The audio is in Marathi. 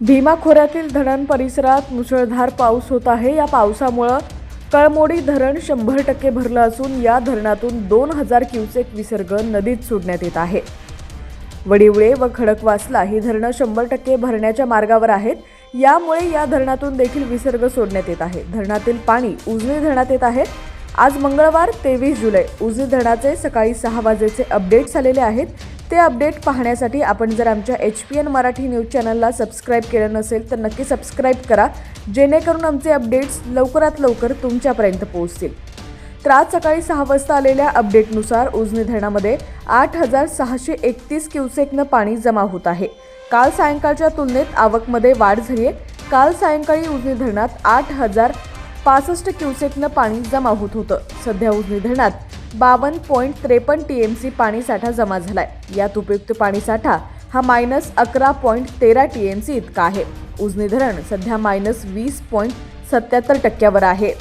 भीमा खोऱ्यातील धरण परिसरात मुसळधार पाऊस होत आहे. या पावसामुळं कळमोडी धरण शंभर टक्के भरलं असून या धरणातून दोन हजार क्युसेक विसर्ग नदीत सोडण्यात येत आहे. वडिवळे व खडकवासला ही धरणं शंभर टक्के भरण्याच्या मार्गावर आहेत. यामुळे या धरणातून देखील विसर्ग सोडण्यात येत आहे. धरणातील पाणी उजनी धरणात येत आहे. आज मंगळवार तेवीस जुलै उजनी धरणाचे सकाळी सहा वाजेचे अपडेट्स आलेले आहेत. ते अपडेट पाहण्यासाठी आपण जर आमच्या H P N Marathi news चॅनलला सबस्क्राईब केलं नसेल तर नक्की सबस्क्राईब करा जेणेकरून आमचे अपडेट्स लवकरात लवकर तुमच्यापर्यंत पोहोचतील. तर आज सकाळी सहा वाजता आलेल्या अपडेटनुसार उजनी धरणामध्ये आठ हजार सहाशे एकतीस क्युसेकनं पाणी जमा होत आहे. काल सायंकाळच्या तुलनेत आवकमध्ये वाढ झाली आहे. काल सायंकाळी उजनी धरणात आठ हजार पासष्ट क्युसेकनं पाणी जमा होत होतं. सध्या उजनी धरणात बावन्न पॉईंट त्रेपन्न टी एम सी पाणीसाठा जमा झालाय. यात उपयुक्त पाणीसाठा हा मायनस अकरा पॉईंट तेरा टी एम सी इतका आहे. उजनी धरण सध्या मायनस वीस पॉईंट सत्याहत्तर टक्क्यावर आहे.